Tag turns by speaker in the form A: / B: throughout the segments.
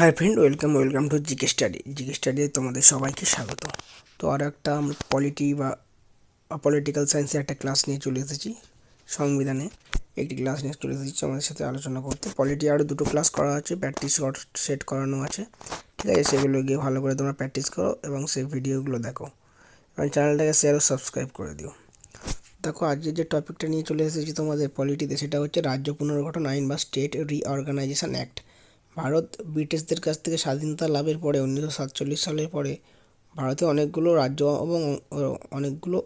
A: Hi friend welcome welcome to GK study GK study তোমাদের সবাইকে স্বাগত। তো আর একটা পলিটি বা পলিটিক্যাল সায়েন্সের একটা ক্লাস নিয়ে চলে এসেছি। সংবিধানে একটি ক্লাস নিয়ে চলে এসেছি আমাদের সাথে আলোচনা করতে। পলিটি আরও দুটো ক্লাস করা আছে প্র্যাকটিস সেট করানো আছে। ঠিক আছে, সেগুলো গিয়ে ভালো করে তোমরা প্র্যাকটিস করো এবং সেই ভিডিওগুলো দেখো। এবং চ্যানেলটাকে শেয়ার ও সাবস্ক্রাইব করে দিও। দেখো, আজকে যে টপিকটা নিয়ে চলে এসেছি তোমাদের পলিটিতে সেটা হচ্ছে রাজ্য পুনর্গঠন আইন বা স্টেট রিঅর্গানাইজেশন অ্যাক্ট ভারত ব্রিটিশদের কাছ থেকে স্বাধীনতা লাভের পরে উনিশশো সাতচল্লিশ সালের পরে ভারতে অনেকগুলো রাজ্য এবং অনেকগুলো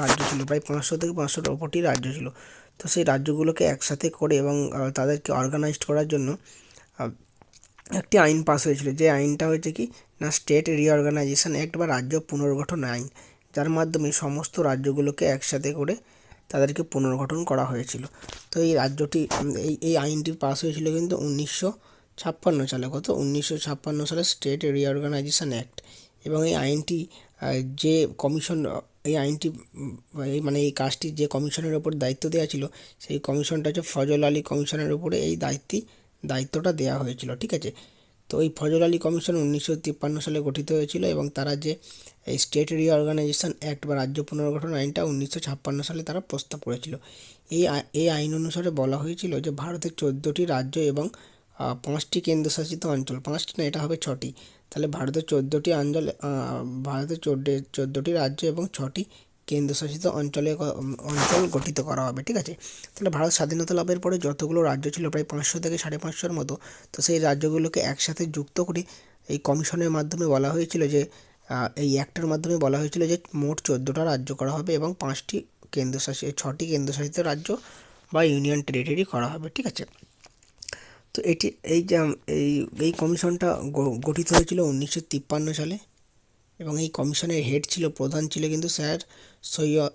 A: রাজ্য ছিল। প্রায় পাঁচশো থেকে পাঁচশোর ওপরটি রাজ্য ছিল। তো সেই রাজ্যগুলোকে একসাথে করে এবং তাদেরকে অর্গানাইজড করার জন্য একটি আইন পাস হয়েছিল। যে আইনটা হয়েছে কি? না স্টেট রিঅর্গানাইজেশন অ্যাক্ট বা রাজ্য পুনর্গঠন আইন। যার মাধ্যমে সমস্ত রাজ্যগুলোকে একসাথে করে তাদেরকে পুনর্গঠন করা হয়েছিল। তো এই রাজ্যটি, এই এই আইনটি পাস হয়েছিল কিন্তু উনিশশো ছাপ্পান্ন সালে, কত? উনিশশো ছাপ্পান্ন সালে স্টেট রিঅর্গানাইজেশন অ্যাক্ট এবং এই আইনটি যে কমিশন, এই আইনটি মানে এই কাজটি যে কমিশনের ওপর দায়িত্ব দেওয়া ছিল, সেই কমিশনটা হচ্ছে ফজল আলী কমিশনের উপরে এই দায়িত্বটি দায়িত্বটা দেওয়া হয়েছিল, ঠিক আছে? তো এই ফজল আলী কমিশন উনিশশো তিপ্পান্ন সালে গঠিত হয়েছিল এবং তারা যে এই স্টেট রিঅর্গানাইজেশন অ্যাক্ট বা রাজ্য পুনর্গঠন আইনটা উনিশশো ছাপ্পান্ন সালে তারা প্রস্তাব করেছিল। এই এই আইন অনুসারে বলা হয়েছিল যে ভারতের চোদ্দোটি রাজ্য এবং পাঁচটি কেন্দ্রশাসিত অঞ্চল। পাঁচটি না, এটা হবে ছটি। তাহলে ভারতের চোদ্দোটি অঞ্চল ভারতের চোদ্দ, চোদ্দোটি রাজ্য এবং ছটি কেন্দ্রশাসিত অঞ্চলে অঞ্চল গঠিত করা হবে, ঠিক আছে? তাহলে ভারত স্বাধীনতা লাভের পরে যতগুলো রাজ্য ছিল, প্রায় পাঁচশো থেকে সাড়ে পাঁচশোর মতো, তো সেই রাজ্যগুলোকে একসাথে যুক্ত করে এই কমিশনের মাধ্যমে বলা হয়েছিল যে এই অ্যাক্টের মাধ্যমে বলা হয়েছিল যে, মোট চোদ্দোটা রাজ্য করা হবে এবং পাঁচটি কেন্দ্রশাসিত ছটি কেন্দ্রশাসিত রাজ্য বা ইউনিয়ন টেরিটরি করা হবে, ঠিক আছে? তো এটি, এই যে, এই এই কমিশনটা গঠিত হয়েছিল উনিশশো তিপ্পান্ন সালে এবং এই কমিশনের হেড ছিল, প্রধান ছিল কিন্তু স্যার সৈয়দ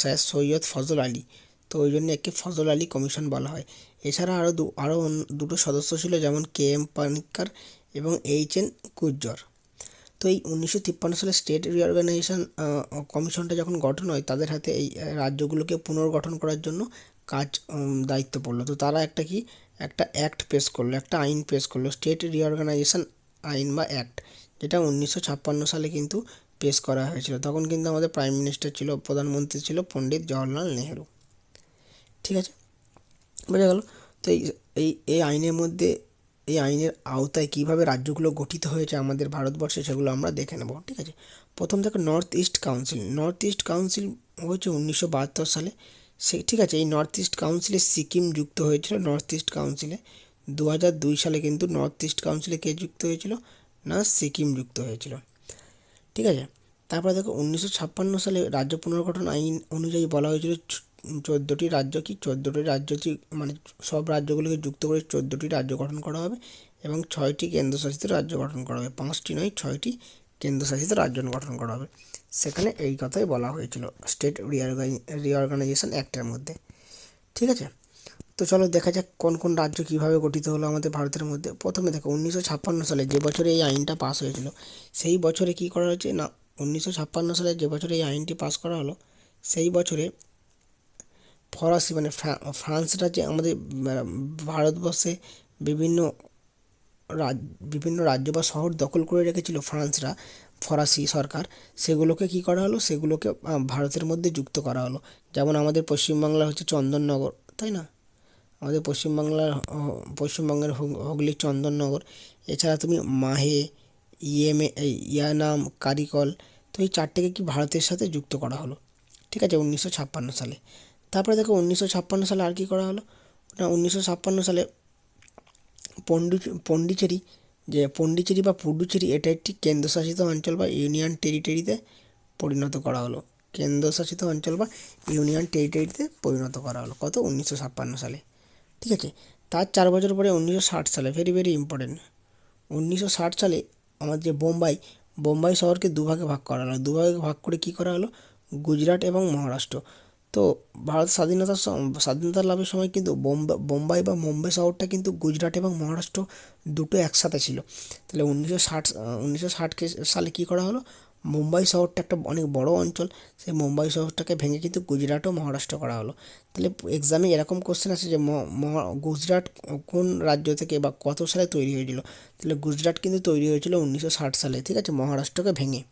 A: স্যার সৈয়দ ফজল আলী। তো ওই জন্য একে ফজল আলী কমিশন বলা হয়। এছাড়া আরও দু আরও দুটো সদস্য ছিল যেমন কে এম পানিক্কার এবং এইচ এন কুজ্জর। তো এই উনিশশো তিপ্পান্ন সালে স্টেট রিঅর্গানাইজেশন কমিশনটা যখন গঠন হয়, তাদের হাতে এই, রাজ্যগুলোকে পুনর্গঠন করার জন্য কাজ দায়িত্ব পড়ল। তো তারা একটা কি একটা অ্যাক্ট পেশ করল, একটা আইন পেশ করল স্টেট রিঅর্গানাইজেশন আইন বা অ্যাক্ট যেটা উনিশশো ছাপ্পান্ন সালে কিন্তু পেশ করা হয়েছিল। তখন কিন্তু আমাদের প্রাইম মিনিস্টার ছিল, প্রধানমন্ত্রী ছিল পণ্ডিত জওয়াহরলাল নেহেরু। ঠিক আছে? বোঝা গেল? তো এই এই আইনের মধ্যে, এই আইনের আওতায় কীভাবে রাজ্যগুলো গঠিত হয়েছে আমাদের ভারতবর্ষে সেগুলো আমরা দেখে নেব, ঠিক আছে? প্রথম দেখো north east council north east council হয়েছে উনিশশো বাহাত্তর সালে। সে, ঠিক আছে, এই নর্থ ইস্ট কাউন্সিলে সিকিম যুক্ত হয়েছিল নর্থ ইস্ট কাউন্সিলে দু হাজার দুই সালে কিন্তু নর্থ ইস্ট কাউন্সিলে কে যুক্ত হয়েছিল? না সিকিম যুক্ত হয়েছিল। ঠিক আছে, তারপরে দেখো, উনিশশো ছাপ্পান্ন সালে রাজ্য পুনর্গঠন আইন অনুযায়ী বলা হয়েছিল চোদ্দোটি রাজ্য কি? চোদ্দোটি রাজ্য মানে সব রাজ্যগুলোকে যুক্ত করে চোদ্দোটি রাজ্য গঠন করা হবে এবং ছয়টি কেন্দ্রশাসিত রাজ্য গঠন করা হবে। পাঁচটি নয়, ছয়টি কেন্দ্রশাসিত রাজ্য গঠন করা হবে। সেখানে এই কথাই বলা হয়েছিল স্টেট রিঅর্গানাইজেশন অ্যাক্টের মধ্যে। ঠিক আছে? তো চলো দেখা যাক কোন কোন রাজ্য কীভাবে গঠিত হলো আমাদের ভারতের মধ্যে। প্রথমে দেখো, উনিশশো ছাপ্পান্ন সালে যে বছরে এই আইনটা পাস হয়েছিল, সেই বছরে কী করা হয়েছে? না, উনিশশো ছাপ্পান্ন সালে যে বছরে এই আইনটি পাস করা হলো, সেই বছরে ফরাসি মানে ফ্রান্সরা যে আমাদের ভারতবর্ষে বিভিন্ন রাজ বিভিন্ন রাজ্য বা শহর দখল করে রেখেছিল ফ্রান্সরা। ফরাসি সরকার, সেগুলোকে কী করা হলো? সেগুলোকে ভারতের মধ্যে যুক্ত করা হলো। যেমন আমাদের পশ্চিমবাংলা হচ্ছে চন্দননগর, তাই না? আমাদের পশ্চিমবাংলার পশ্চিমবঙ্গের হুগলির চন্দননগর। এছাড়া তুমি মাহে ইএমএ ইয়ানাম, কারিকল, তো এই চারটেকে কি ভারতের সাথে যুক্ত করা হলো? ঠিক আছে, উনিশশো ছাপ্পান্ন সালে। তারপরে দেখো, উনিশশো ছাপ্পান্ন সালে আর কী করা হলো? না, উনিশশো ছাপ্পান্ন সালে পন্ডি পন্ডিচেরি যে পন্ডিচেরি বা পুডুচেরি এটা একটি কেন্দ্রশাসিত অঞ্চল বা ইউনিয়ন টেরিটরিতে পরিণত করা হলো। কেন্দ্রশাসিত অঞ্চল বা ইউনিয়ন টেরিটরিতে পরিণত করা হলো। কত? উনিশশো ছাপ্পান্ন সালে। ঠিক আছে? তার চার বছর পরে উনিশশো ষাট সালে ভেরি ভেরি ইম্পর্টেন্ট উনিশশো ষাট সালে আমাদের যে বোম্বাই বোম্বাই শহরকে দুভাগে ভাগ করা হলো। দুভাগে ভাগ করে কী করা হলো? গুজরাট এবং মহারাষ্ট্র। তো ভারত স্বাধীনতার স্বাধীনতা লাভের সময় কিন্তু বোম্বাই বা মুম্বাই শহরটা কিন্তু গুজরাট এবং মহারাষ্ট্র দুটো একসাথে ছিল। তাহলে উনিশশো ষাট উনিশশো সালে কী করা হলো? মুম্বাই শহরটা একটা অনেক বড় অঞ্চল, সেই মুম্বাই শহরটাকে ভেঙে কিন্তু গুজরাট ও মহারাষ্ট্র করা হলো। তাহলে এক্সামে এরকম কোশ্চেন আছে যে গুজরাট কোন রাজ্য থেকে বা কত সালে তৈরি হয়েছিল? তাহলে গুজরাট কিন্তু তৈরি হয়েছিল উনিশশো ষাট সালে, ঠিক আছে? মহারাষ্ট্রকে ভেঙে।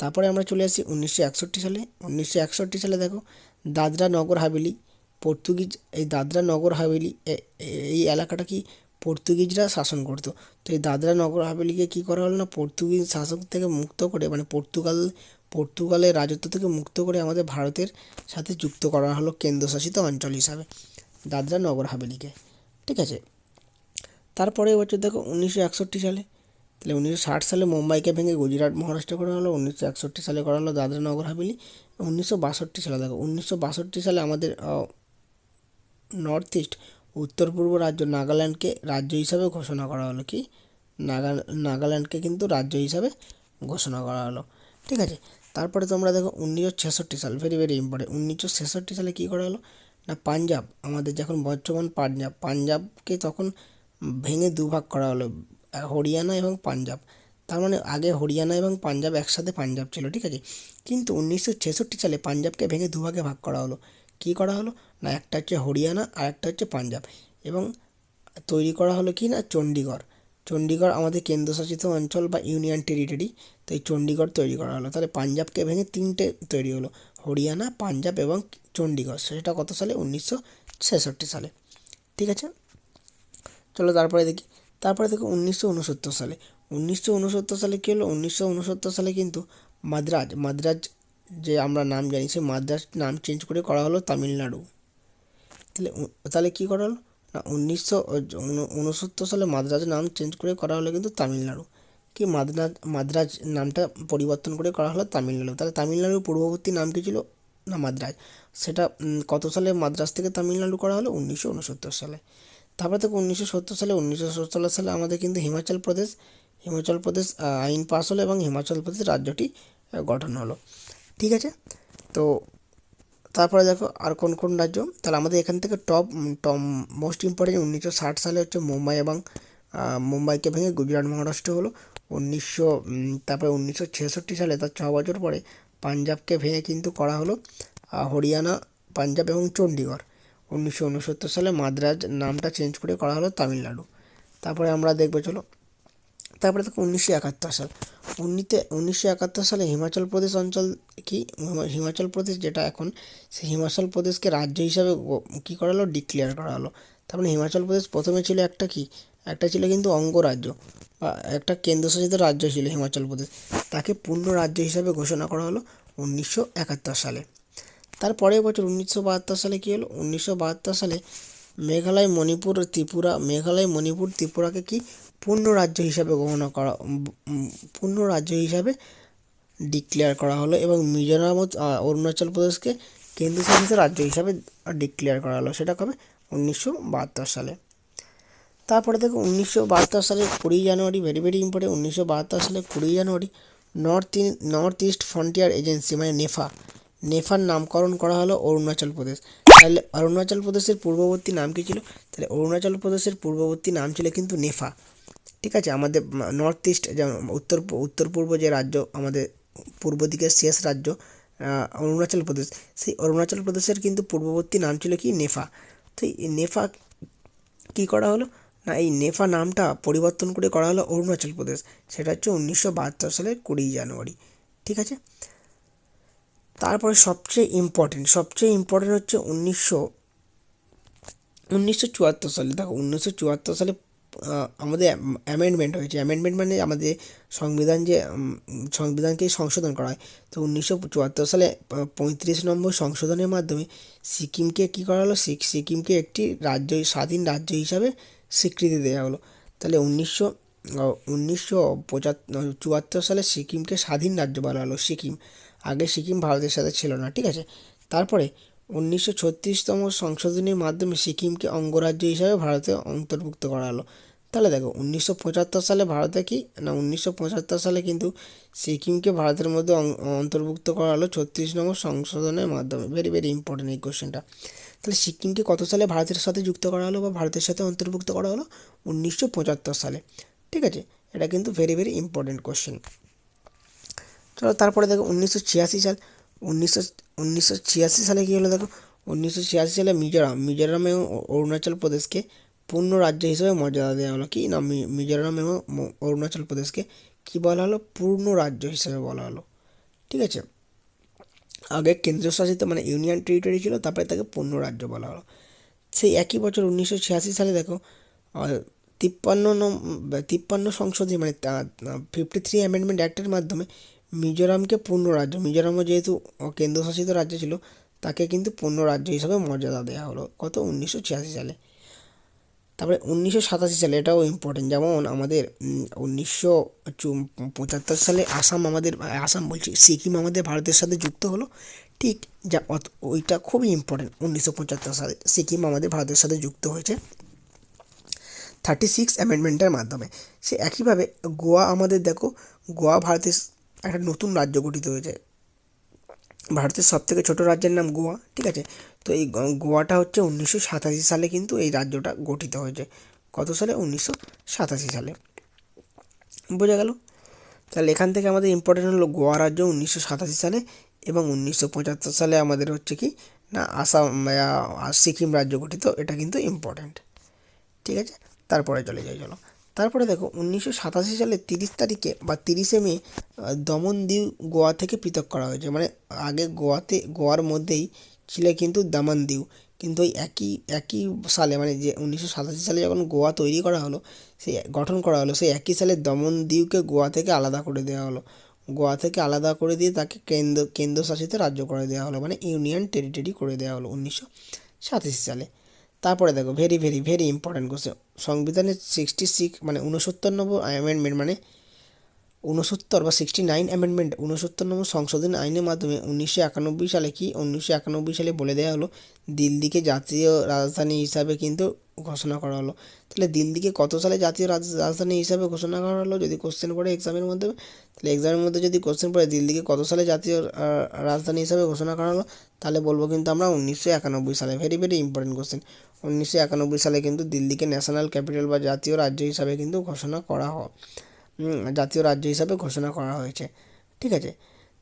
A: তারপরে আমরা চলে আসি উনিশশো একষট্টি সালে। উনিশশো একষট্টি সালে দেখো দাদরা নগর হাভেলি, পর্তুগিজ, এই দাদরা নগর হাভেলি এই এলাকাটা কি পর্তুগিজরা শাসন করতো। তো এই দাদরা নগর হাভেলিকে কী করা হলো না, পর্তুগিজ শাসক থেকে মুক্ত করে মানে পর্তুগাল, পর্তুগালের রাজত্ব থেকে মুক্ত করে আমাদের ভারতের সাথে যুক্ত করা হলো কেন্দ্রশাসিত অঞ্চল হিসাবে, দাদরা নগর হাভেলিকে। ঠিক আছে? তারপরে বছর দেখো উনিশশো একষট্টি সালে তাহলে উনিশশো ষাট সালে মুম্বাইকে ভেঙে গুজরাট, মহারাষ্ট্র করা হলো, উনিশশো একষট্টি সালে করা হলো দাদরা নগর হাভেলি, উনিশশো বাষট্টি সালে দেখো, উনিশশো বাষট্টি সালে আমাদের নর্থ ইস্ট উত্তর পূর্ব রাজ্য নাগাল্যান্ডকে রাজ্য হিসাবে ঘোষণা করা হলো কি? নাগা, নাগাল্যান্ডকে কিন্তু রাজ্য হিসাবে ঘোষণা করা হলো। ঠিক আছে? তারপরে তোমরা দেখো উনিশশো ছেষট্টি সাল ভেরি ভেরি ইম্পর্টেন্ট উনিশশো ছেষট্টি সালে কী করা হলো? না, পাঞ্জাব, আমাদের যখন বর্তমান পাঞ্জাব, পাঞ্জাবকে তখন ভেঙে দুভাগ করা হলো। হরিয়ানা এবং পাঞ্জাব। তার মানে আগে হরিয়ানা এবং পাঞ্জাব একসাথে পাঞ্জাব ছিল, ঠিক আছে? কিন্তু উনিশশো ছেষট্টি সালে পাঞ্জাবকে ভেঙে দুভাগে ভাগ করা হলো। কী করা হলো? না, একটা হচ্ছে হরিয়ানা, আর একটা হচ্ছে পাঞ্জাব। এবং তৈরি করা হলো কি না? চণ্ডীগড় চণ্ডীগড় আমাদের কেন্দ্রশাসিত অঞ্চল বা ইউনিয়ন টেরিটরি তো এই চণ্ডীগড় তৈরি করা হলো। তাহলে পাঞ্জাবকে ভেঙে তিনটে তৈরি হলো, হরিয়ানা, পাঞ্জাব এবং চণ্ডীগড় সেটা কত সালে? উনিশশো ছেষট্টি সালে। ঠিক আছে? চলো তারপরে দেখি। তারপরে দেখো উনিশশো উনসত্তর সালে। উনিশশো উনসত্তর সালে কী হলো? উনিশশো উনসত্তর সালে কিন্তু মাদ্রাজ মাদ্রাজ যে আমরা নাম জানি, সেই মাদ্রাজ নাম চেঞ্জ করে করা হলো তামিলনাড়ু। তাহলে তাহলে কী করা হলো? না, উনিশশো উনসত্তর সালে মাদ্রাজ নাম চেঞ্জ করে করা হলো কিন্তু তামিলনাড়ু। কি মাদ্রাজ মাদ্রাজ নামটা পরিবর্তন করে করা হলো তামিলনাড়ু। তাহলে তামিলনাড়ুর পূর্ববর্তী নাম কী ছিল? না, মাদ্রাজ। সেটা কত সালে মাদ্রাজ থেকে তামিলনাড়ু করা হলো? উনিশশো উনসত্তর সালে। তারপরে থেকে উনিশশো সত্তর সালে, উনিশশো সত্তর সালে আমাদের কিন্তু হিমাচল প্রদেশ হিমাচল প্রদেশ আইন পাস হলো এবং হিমাচল প্রদেশ রাজ্যটি গঠন হলো। ঠিক আছে? তো তারপরে দেখো আর কোন কোন রাজ্য? তাহলে আমাদের এখান থেকে টপ টপ মোস্ট ইম্পর্টেন্ট উনিশশো ষাট সালে হচ্ছে মুম্বাই এবং মুম্বাইকে ভেঙে গুজরাট, মহারাষ্ট্র হলো। উনিশশো তারপরে উনিশশো ছেষট্টি সালে, তার ছ বছর পরে পাঞ্জাবকে ভেঙে কিন্তু করা হলো হরিয়ানা, পাঞ্জাব এবং চণ্ডীগড় উনিশশো উনসত্তর সালে মাদ্রাজ নামটা চেঞ্জ করে করা হলো তামিলনাড়ু। তারপরে আমরা দেখব, চলো। তারপরে দেখো উনিশশো একাত্তর সাল। উনিতে উনিশশো একাত্তর সালে হিমাচল প্রদেশ অঞ্চল কি? হিমাচল প্রদেশ যেটা এখন সেই হিমাচল প্রদেশকে রাজ্য হিসাবে কী করা হলো? ডিক্লেয়ার করা হলো। তার মানে হিমাচল প্রদেশ প্রথমে ছিল একটা কি? একটা ছিল কিন্তু অঙ্গরাজ্য, বা একটা কেন্দ্রশাসিত রাজ্য ছিল হিমাচল প্রদেশ। তাকে পূর্ণ রাজ্য হিসাবে ঘোষণা করা হলো উনিশশো একাত্তর সালে। তারপরের বছর উনিশশো বাহাত্তর সালে কী হলো? উনিশশো বাহাত্তর সালে মেঘালয়, মণিপুর, ত্রিপুরা, মেঘালয়, মণিপুর, ত্রিপুরাকে কি পূর্ণ রাজ্য হিসাবে গণনা করা পূর্ণ রাজ্য হিসাবে ডিক্লেয়ার করা হলো এবং মিজোরাম অরুণাচল প্রদেশকে কেন্দ্রশাসিত রাজ্য হিসাবে ডিক্লেয়ার করা হলো। সেটা কবে? উনিশশো বাহাত্তর সালে। তারপরে দেখো, উনিশশো বাহাত্তর সালে কুড়ি জানুয়ারি ভেরি ভেরি ইম্পর্টেন্ট উনিশশো বাহাত্তর সালে কুড়ি January north north east frontier agency মানে নেফা নেফার নামকরণ করা হলো অরুণাচল প্রদেশ। তাহলে অরুণাচল প্রদেশের পূর্ববর্তী নাম কী ছিল? তাহলে অরুণাচল প্রদেশের পূর্ববর্তী নাম ছিল কিন্তু নেফা। ঠিক আছে, আমাদের নর্থ ইস্ট যেমন উত্তর উত্তর পূর্ব যে রাজ্য, আমাদের পূর্ব দিকের শেষ রাজ্য অরুণাচল প্রদেশ। সেই অরুণাচল প্রদেশের কিন্তু পূর্ববর্তী নাম ছিল কি? নেফা। তো এই নেফা কী করা হলো? না, এই নেফা নামটা পরিবর্তন করে করা হলো অরুণাচল প্রদেশ। সেটা হচ্ছে উনিশশো বাহাত্তর সালের কুড়ি জানুয়ারি। ঠিক আছে? তারপরে সবচেয়ে ইম্পর্টেন্ট সবচেয়ে ইম্পর্টেন্ট হচ্ছে উনিশশো উনিশশো চুয়াত্তর সালে, দেখো উনিশশো চুয়াত্তর সালে আমাদের অ্যামেন্ডমেন্ট হয়েছে। অ্যামেন্ডমেন্ট মানে আমাদের সংবিধান যে সংবিধানকে সংশোধন করা হয়। তো উনিশশো চুয়াত্তর সালে পঁয়ত্রিশ নম্বর সংশোধনের মাধ্যমে সিকিমকে কী করা হলো? সিকিমকে একটি রাজ্য, স্বাধীন রাজ্য হিসাবে স্বীকৃতি দেওয়া হলো। তাহলে উনিশশো উনিশশো পঁচাত্তর, চুয়াত্তর সালে সিকিমকে স্বাধীন রাজ্য বলা হলো, সিকিম। আগে সিকিম ভারতের সাথে ছিল না, ঠিক আছে? তারপরে উনিশশো ছত্রিশতম সংশোধনীর মাধ্যমে সিকিমকে অঙ্গরাজ্য হিসাবে ভারতে অন্তর্ভুক্ত করা হলো। তাহলে দেখো, উনিশশো পঁচাত্তর সালে ভারতে কি? না, উনিশশো পঁচাত্তর সালে কিন্তু সিকিমকে ভারতের মধ্যে অন্তর্ভুক্ত করা হলো ছত্রিশ নম্বর সংশোধনের মাধ্যমে। ভেরি ভেরি ইম্পর্টেন্ট এই কোশ্চেনটা তাহলে সিকিমকে কত সালে ভারতের সাথে যুক্ত করা হলো বা ভারতের সাথে অন্তর্ভুক্ত করা হলো? উনিশশো পঁচাত্তর সালে। ঠিক আছে? এটা কিন্তু ভেরি ভেরি ইম্পর্টেন্ট কোশ্চেন চলো তারপরে দেখো উনিশশো ছিয়াশি সাল, উনিশশো উনিশশো ছিয়াশি সালে কী হলো দেখো? উনিশশো ছিয়াশি সালে মিজোরাম মিজোরাম এবং অরুণাচল প্রদেশকে পূর্ণ রাজ্য হিসেবে মর্যাদা দেওয়া হলো। কি না মিজোরাম এবং অরুণাচল প্রদেশকে কী বলা হলো? পূর্ণ রাজ্য হিসেবে বলা হলো। ঠিক আছে? আগে কেন্দ্রশাসিত মানে ইউনিয়ন টেরিটরি ছিল, তারপরে তাকে পূর্ণ রাজ্য বলা হলো। সেই একই বছর উনিশশো ছিয়াশি সালে দেখো তিপ্পান্ন তিপ্পান্ন সংশোধনী মানে ফিফটি থ্রি অ্যামেন্ডমেন্ট অ্যাক্টের মাধ্যমে মিজোরামকে পূর্ণ রাজ্য, মিজোরামও যেহেতু কেন্দ্রশাসিত রাজ্য ছিল, তাকে কিন্তু পূর্ণ রাজ্য হিসাবে মর্যাদা দেওয়া হলো কত উনিশশো ছিয়াশি সালে। তারপরে উনিশশো সাতাশি সালে এটাও ইম্পর্টেন্ট যেমন আমাদের উনিশশো পঁচাত্তর সালে আসাম আমাদের, আসাম বলছি, সিকিম আমাদের ভারতের সাথে যুক্ত হলো, ঠিক যা ওইটা খুবই ইম্পর্টেন্ট উনিশশো পঁচাত্তর সালে সিকিম আমাদের ভারতের সাথে যুক্ত হয়েছে। থার্টি সিক্স অ্যামেন্ডমেন্টের মাধ্যমে, সে একইভাবে গোয়া আমাদের দেখো, গোয়া ভারতের একটা নতুন রাজ্য গঠিত হয়েছে। ভারতের সব থেকে ছোটো রাজ্যের নাম গোয়া, ঠিক আছে? তো এই গোয়াটা হচ্ছে উনিশশো সাতাশি সালে কিন্তু এই রাজ্যটা গঠিত হয়েছে। কত সালে? উনিশশো সাতাশি সালে। বোঝা গেল? তাহলে এখান থেকে আমাদের ইম্পর্টেন্ট হলো গোয়া রাজ্য উনিশশো সাতাশি সালে এবং উনিশশো পঁচাত্তর সালে আমাদের হচ্ছে কি? না, আসাম সিকিম রাজ্য গঠিত, এটা কিন্তু ইম্পর্ট্যান্ট ঠিক আছে? তারপরে চলে যাই, চলো। তারপরে দেখো, উনিশশো সাতাশি সালে তিরিশ তারিখে বা তিরিশে মে দমন দিউ গোয়া থেকে পৃথক করা হয়েছে। মানে আগে গোয়াতে, গোয়ার মধ্যেই ছিল কিন্তু দামান দিউ কিন্তু ওই একই একই সালে মানে যে উনিশশো সাতাশি সালে যখন গোয়া তৈরি করা হলো সেই গঠন করা হলো, সেই একই সালে দমন দিউকে গোয়া থেকে আলাদা করে দেওয়া হলো। গোয়া থেকে আলাদা করে দিয়ে তাকে কেন্দ্র, কেন্দ্রশাসিত রাজ্য করে দেওয়া হলো। মানে ইউনিয়ন টেরিটরি করে দেওয়া হলো উনিশশো সাতাশি সালে। তারপরে দেখো very very very important question সংবিধানের সিক্সটি সিক্স মানে উনসত্তর নম্বর অ্যামেন্ডমেন্ট মানে উনসত্তর বা সিক্সটি নাইন অ্যামেন্ডমেন্ট উনসত্তর নম্বর সংশোধন আইনের মাধ্যমে উনিশশো একানব্বই সালে কি, উনিশশো একানব্বই সালে বলে দেওয়া হলো দিল্লিকে জাতীয় রাজধানী হিসাবে কিন্তু ঘোষণা করা হলো। তাহলে দিল্লিকে কত সালে জাতীয় রাজ- রাজধানী হিসাবে ঘোষণা করা হলো যদি কোশ্চেন পড়ে এক্সামের মধ্যে? তাহলে এক্সামের মধ্যে যদি কোশ্চেন পড়ে দিল্লিকে কত সালে জাতীয় রাজধানী হিসাবে ঘোষণা করা হলো? তাহলে বলব কিন্তু আমরা উনিশশো একানব্বই সালে। ভেরি ভেরি ইম্পর্টেন্ট কোশ্চেন উনিশশো একানব্বই সালে কিন্তু দিল্লিকে ন্যাশনাল ক্যাপিটাল বা জাতীয় রাজ্য হিসাবে কিন্তু ঘোষণা করা হয় জাতীয় রাজ্য হিসাবে ঘোষণা করা হয়েছে। ঠিক আছে?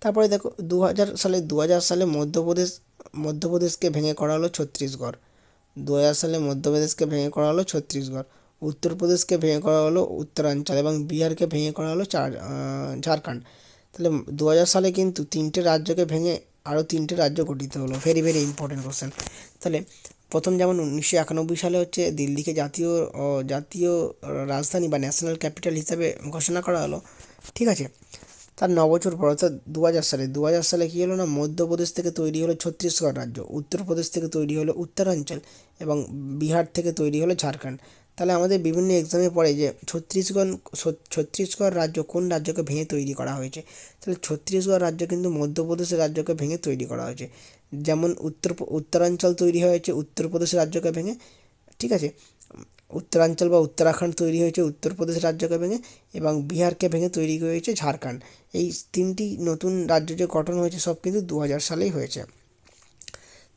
A: তারপরে দেখো দু হাজার সালে দু হাজার সালে মধ্যপ্রদেশ, মধ্যপ্রদেশকে ভেঙে করা হলো ছত্তিশগড়। দু হাজার সালে মধ্যপ্রদেশকে ভেঙে করা হলো ছত্তিশগড়। উত্তরপ্রদেশকে ভেঙে করা হলো উত্তরাঞ্চল এবং বিহারকে ভেঙে করা হলো চার ঝাড়খণ্ড। তাহলে দু হাজার সালে কিন্তু তিনটে রাজ্যকে ভেঙে আরও তিনটে রাজ্য গঠিত হলো। ভেরি ভেরি ইম্পর্টেন্ট কোশ্চেন তাহলে প্রথম যেমন উনিশশো একানব্বই সালে হচ্ছে দিল্লিকে জাতীয় জাতীয় রাজধানী বা ন্যাশনাল ক্যাপিটাল হিসাবে ঘোষণা করা হলো। ঠিক আছে? তার ন বছর পর, অর্থাৎ দু হাজার সালে দু হাজার সালে কী হলো না, মধ্যপ্রদেশ থেকে তৈরি হলো ছত্তিশগড় রাজ্য, উত্তরপ্রদেশ থেকে তৈরি হলো উত্তরাঞ্চল এবং বিহার থেকে তৈরি হলো ঝাড়খণ্ড। তাহলে আমাদের বিভিন্ন এক্সামে পড়ে যে ছত্তিশগড় ছত্তিশগড় রাজ্য কোন রাজ্যকে ভেঙে তৈরি করা হয়েছে। তাহলে ছত্তিশগড় রাজ্য কিন্তু মধ্যপ্রদেশের রাজ্যকে ভেঙে তৈরি করা হয়েছে। যেমন উত্তর, উত্তরাঞ্চল তৈরি হয়েছে, উত্তরপ্রদেশ রাজ্যকে ভেঙে, ঠিক আছে? উত্তরাঞ্চল বা উত্তরাখণ্ড তৈরি হয়েছে, উত্তরপ্রদেশ রাজ্যকে ভেঙে এবং বিহারকে ভেঙে তৈরি হয়েছে ঝাড়খণ্ড। এই তিনটি নতুন রাজ্য যে গঠন হয়েছে, সব কিন্তু দু হাজার সালেই হয়েছে।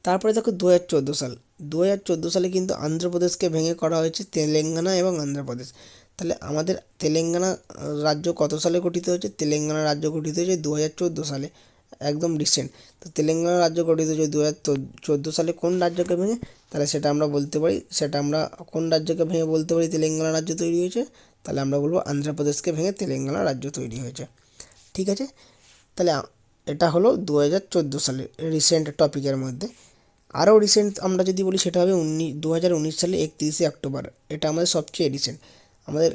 A: তারপরে দেখো দু হাজার চোদ্দ সাল। দু হাজার চোদ্দ সালে কিন্তু আন্ধ্রপ্রদেশকে ভেঙে করা হয়েছে তেলেঙ্গানা এবং অন্ধ্রপ্রদেশ তাহলে আমাদের তেলেঙ্গানা রাজ্য কত সালে গঠিত হয়েছে? তেলেঙ্গানা রাজ্য গঠিত হয়েছে দু হাজার চোদ্দ সালে। একদম রিসেন্ট তো তেলেঙ্গানা রাজ্য গঠিত হয়েছে দু হাজার চোদ্দ সালে কোন রাজ্যকে ভেঙে, তাহলে সেটা আমরা বলতে পারি, সেটা আমরা কোন রাজ্যকে ভেঙে বলতে পারি তেলেঙ্গানা রাজ্য তৈরি হয়েছে, তাহলে আমরা বলব আন্ধ্রপ্রদেশকে ভেঙে তেলেঙ্গানা রাজ্য তৈরি হয়েছে। ঠিক আছে? তাহলে এটা হলো দু হাজার চোদ্দ সালে রিসেন্ট টপিকের মধ্যে। আরও রিসেন্ট আমরা যদি বলি, সেটা হবে উনিশ দু উনিশ সালে একত্রিশে অক্টোবর। এটা আমাদের সবচেয়ে রিসেন্ট আমাদের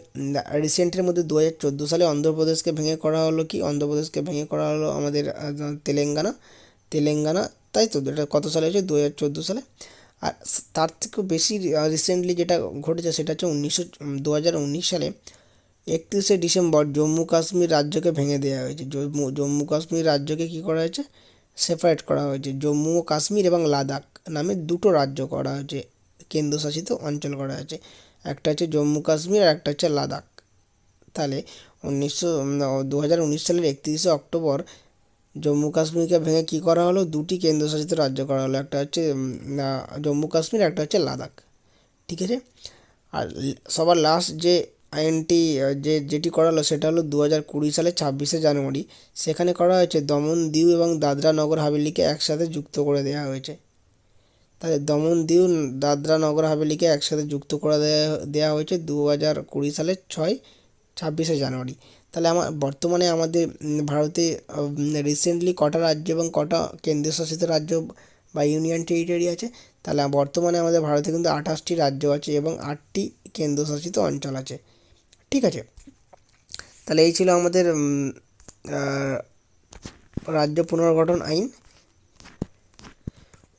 A: রিসেন্টের মধ্যে দু হাজার চোদ্দ সালে অন্ধ্রপ্রদেশকে ভেঙে করা হলো কি? অন্ধ্রপ্রদেশকে ভেঙে করা হলো আমাদের তেলেঙ্গানা। তেলেঙ্গানা, তাই তো? এটা কত সালে হয়েছে? দু হাজার চোদ্দ সালে। আর তার থেকেও বেশি রিসেন্টলি যেটা ঘটেছে সেটা হচ্ছে উনিশশো দু হাজার উনিশ সালে একত্রিশে ডিসেম্বর জম্মু কাশ্মীর রাজ্যকে ভেঙে দেওয়া হয়েছে। জম্মু জম্মু কাশ্মীর রাজ্যকে কী করা হয়েছে? সেপারেট করা হয়েছে। জম্মু ও কাশ্মীর এবং লাদাখ নামে দুটো রাজ্য করা হয়েছে। কেন্দ্রশাসিত অঞ্চল করা হয়েছে। একটা হচ্ছে জম্মু কাশ্মীর আর একটা হচ্ছে লাদাখ। তাহলে উনিশশো দু হাজার উনিশ সালের একত্রিশে অক্টোবর জম্মু কাশ্মীরকে ভেঙে কী করা হলো? দুটি কেন্দ্রশাসিত রাজ্য করা হলো, একটা হচ্ছে জম্মু কাশ্মীর, একটা হচ্ছে লাদাখ। ঠিক আছে? আর সবার লাস্ট যে আইনটি যে, যেটি করালো সেটা হলো দু হাজার কুড়ি সালে ছাব্বিশে জানুয়ারি। সেখানে করা হয়েছে দমন দিউ এবং দাদরা নগর হাভেলিকে একসাথে যুক্ত করে দেওয়া হয়েছে। তাহলে দমন দিউ দাদরা নগর হাভেলিকে একসাথে যুক্ত করে দেওয়া হয়েছে দু হাজার কুড়ি সালের ছয় ছাব্বিশে জানুয়ারি। তাহলে আমার বর্তমানে আমাদের ভারতে রিসেন্টলি কটা রাজ্য এবং কটা কেন্দ্রশাসিত রাজ্য বা ইউনিয়ন টেরিটরি আছে? তাহলে বর্তমানে আমাদের ভারতে কিন্তু আঠাশটি রাজ্য আছে এবং আটটি কেন্দ্রশাসিত অঞ্চল আছে। ঠিক আছে? তাহলে এই ছিল আমাদের রাজ্য পুনর্গঠন আইন।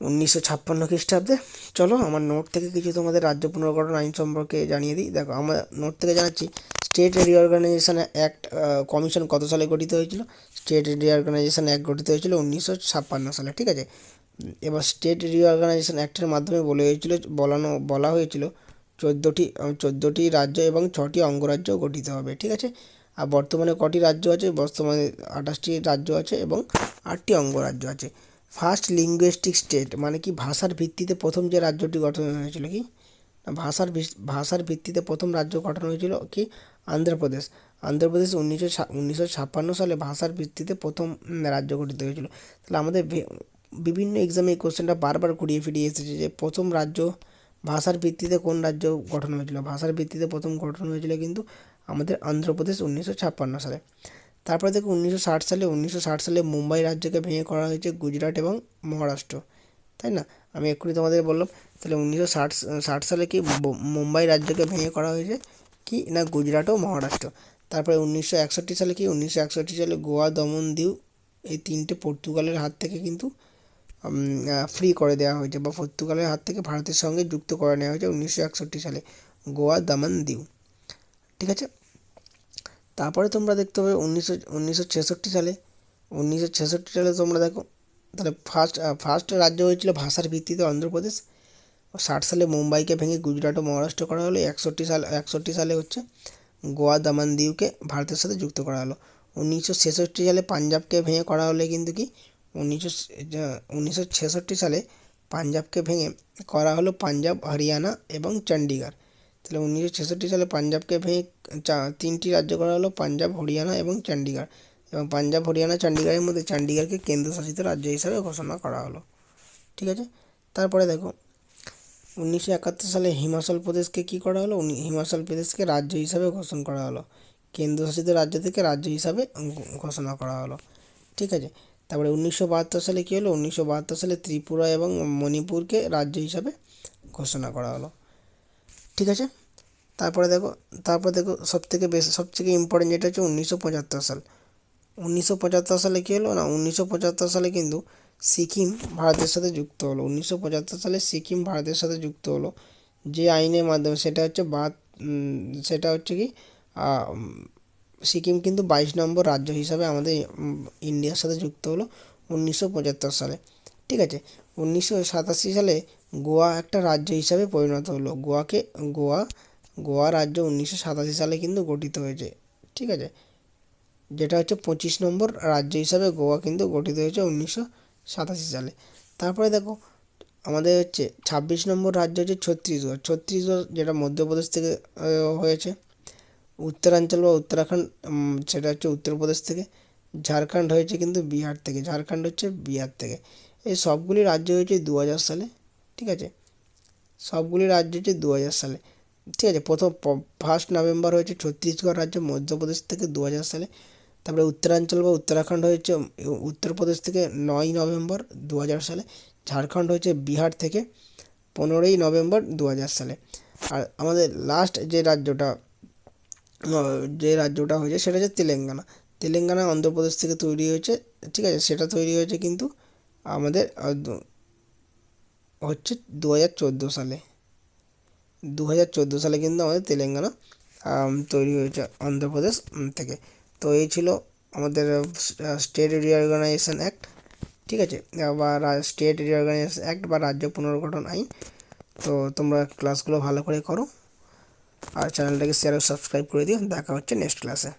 A: উনিশশো ছাপ্পান্ন খ্রিস্টাব্দে। চলো আমার নোট থেকে কিছু তোমাদের রাজ্য পুনর্গঠন আইন সম্পর্কে জানিয়ে দিই। দেখো, আমার নোট থেকে জানাচ্ছি স্টেট রিঅর্গানাইজেশন অ্যাক্ট কমিশন কত সালে গঠিত হয়েছিল? স্টেট রিঅর্গানাইজেশন অ্যাক্ট গঠিত হয়েছিল উনিশশো ছাপ্পান্ন সালে, ঠিক আছে? এবার স্টেট রিঅর্গানাইজেশন অ্যাক্টের মাধ্যমে বলে হয়েছিল, বলানো, বলা হয়েছিল, চোদ্দোটি চোদ্দোটি রাজ্য এবং ছটি অঙ্গরাজ্য গঠিত হবে, ঠিক আছে? আর বর্তমানে কটি রাজ্য আছে? বর্তমানে আঠাশটি রাজ্য আছে এবং আটটি অঙ্গরাজ্য আছে। ফার্স্ট লিঙ্গুইস্টিক স্টেট মানে কি ভাষার ভিত্তিতে প্রথম যে রাজ্যটি গঠন হয়েছিল কি? ভাষার ভাষার ভিত্তিতে প্রথম রাজ্য গঠন হয়েছিল কি? আন্ধ্রপ্রদেশ। আন্ধ্রপ্রদেশ উনিশশো উনিশশো ছাপ্পান্ন সালে ভাষার ভিত্তিতে প্রথম রাজ্য গঠিত হয়েছিল। তাহলে আমাদের বিভিন্ন এক্সামে এই কোশ্চেনটা বারবার ঘুরিয়ে ফিরিয়ে এসেছে যে প্রথম রাজ্য ভাষার ভিত্তিতে কোন রাজ্য গঠন হয়েছিল? ভাষার ভিত্তিতে প্রথম গঠন হয়েছিল কিন্তু আমাদের অন্ধ্রপ্রদেশ উনিশশো ছাপ্পান্ন সালে। তারপরে দেখো উনিশশো ষাট সালে, উনিশশো ষাট সালে মুম্বাই রাজ্যকে ভেঙে করা হয়েছে গুজরাট এবং মহারাষ্ট্র, তাই না? আমি এক্ষুনি তোমাদের বললাম, তাহলে উনিশশো ষাট ষাট সালে কি মুম্বাই রাজ্যকে ভেঙে করা হয়েছে? কি? না গুজরাট ও মহারাষ্ট্র। তারপরে উনিশশো একষট্টি সালে কি? উনিশশো একষট্টি সালে গোয়া, দমন, দিউ এই তিনটে পর্তুগালের হাত থেকে কিন্তু ফ্রি করে দেওয়া হয়েছে বা পর্তুগালের হাত থেকে ভারতের সঙ্গে যুক্ত করে নেওয়া হয়েছে উনিশশো একষট্টি সালে, গোয়া, দমন, দিউ। ঠিক আছে? তারপরে তোমরা দেখতে পাবে উনিশশো উনিশশো ছেষট্টি সালে। উনিশশো ছেষট্টি সালে তোমরা দেখো, তাহলে ফার্স্ট ফার্স্ট রাজ্য হয়েছিল ভাষার ভিত্তিতে অন্ধ্রপ্রদেশ। ষাট সালে মুম্বাইকে ভেঙে গুজরাট ও মহারাষ্ট্র করা হলো। একষট্টি সাল, একষট্টি সালে হচ্ছে গোয়া, দামান দিউকে ভারতের সাথে যুক্ত করা হলো। উনিশশো ছেষট্টি সালে পাঞ্জাবকে ভেঙে করা হলে কিন্তু কি, উনিশশো উনিশশো ছেষট্টি সালে পাঞ্জাবকে ভেঙে করা হলো পাঞ্জাব, হরিয়ানা এবং চণ্ডীগড় তাহলে উনিশশো ছেষট্টি সালে পাঞ্জাবকে ভেঙে তিনটি রাজ্য করা হলো পাঞ্জাব, হরিয়ানা এবং চণ্ডীগড় এবং পাঞ্জাব, হরিয়ানা চণ্ডীগড়ের মধ্যে চণ্ডীগড়কে কেন্দ্রশাসিত রাজ্য হিসাবে ঘোষণা করা হলো। ঠিক আছে? তারপরে দেখো, উনিশশো একাত্তর সালে হিমাচল প্রদেশকে কী করা হলো? হিমাচল প্রদেশকে রাজ্য হিসাবে ঘোষণা করা হলো। কেন্দ্রশাসিত রাজ্য থেকে রাজ্য হিসাবে ঘোষণা করা হলো। ঠিক আছে? তারপরে উনিশশো বাহাত্তর সালে কী হলো? উনিশশো বাহাত্তর সালে ত্রিপুরা এবং মণিপুরকে রাজ্য হিসাবে ঘোষণা করা হলো। ঠিক আছে? তারপরে দেখো তারপরে দেখো সবথেকে বেশি, সবথেকে ইম্পর্টেন্ট যেটা হচ্ছে উনিশশো পঁচাত্তর সাল। উনিশশো পঁচাত্তর সালে কী হলো না, উনিশশো পঁচাত্তর সালে কিন্তু সিকিম ভারতের সাথে যুক্ত হলো। উনিশশো পঁচাত্তর সালে সিকিম ভারতের সাথে যুক্ত হলো। যে আইনের মাধ্যমে সেটা হচ্ছে বাদ সেটা হচ্ছে কি সিকিম কিন্তু বাইশ নম্বর রাজ্য হিসাবে আমাদের ইন্ডিয়ার সাথে যুক্ত হলো উনিশশো পঁচাত্তর সালে। ঠিক আছে? উনিশশো সাতাশি সালে গোয়া একটা রাজ্য হিসাবে পরিণত হলো। গোয়াকে, গোয়া গোয়া রাজ্য উনিশশো সাতাশি সালে কিন্তু গঠিত হয়েছে। ঠিক আছে? যেটা হচ্ছে পঁচিশ নম্বর রাজ্য হিসাবে গোয়া কিন্তু গঠিত হয়েছে উনিশশো সাতাশি সালে। তারপরে দেখো, আমাদের হচ্ছে ছাব্বিশ নম্বর রাজ্য হচ্ছে ছত্তিশগড়। ছত্তিশগড় যেটা মধ্যপ্রদেশ থেকে হয়েছে, উত্তরাঞ্চল বা উত্তরাখণ্ড সেটা হচ্ছে উত্তরপ্রদেশ থেকে, ঝাড়খণ্ড হয়েছে কিন্তু বিহার থেকে, ঝাড়খণ্ড হচ্ছে বিহার থেকে। এই সবগুলি রাজ্য হয়েছে দু হাজার সালে। ঠিক আছে? সবগুলি রাজ্য হচ্ছে দু হাজার সালে। ঠিক আছে? প্রথম ফার্স্ট নভেম্বর হয়েছে ছত্তিশগড় রাজ্য, মধ্যপ্রদেশ থেকে দু হাজার সালে। তারপরে উত্তরাঞ্চল বা উত্তরাখণ্ড হয়েছে উত্তরপ্রদেশ থেকে নয় নভেম্বর দু হাজার সালে। ঝাড়খণ্ড হয়েছে বিহার থেকে পনেরোই নভেম্বর দু হাজার সালে। আর আমাদের লাস্ট যে রাজ্যটা যে রাজ্যটা হয়েছে সেটা হচ্ছে তেলেঙ্গানা। তেলেঙ্গানা অন্ধ্রপ্রদেশ থেকে তৈরি হয়েছে, ঠিক আছে? সেটা তৈরি হয়েছে কিন্তু আমাদের হচ্ছে দু হাজার চোদ্দ সালে। দু হাজার চোদ্দ সালে কিন্তু আমাদের তেলেঙ্গানা তৈরি হয়েছে অন্ধ্রপ্রদেশ থেকে। তো এই ছিল আমাদের স্টেট রিঅর্গানাইজেশন অ্যাক্ট, ঠিক আছে? বা স্টেট রিঅর্গানাইজেশন অ্যাক্ট বা রাজ্য পুনর্গঠন আইন। তো তোমরা ক্লাসগুলো ভালো করে করো। আর চ্যানেলটাকে শেয়ার সাবস্ক্রাইব করে দিও। দেখা হচ্ছে নেক্সট ক্লাসে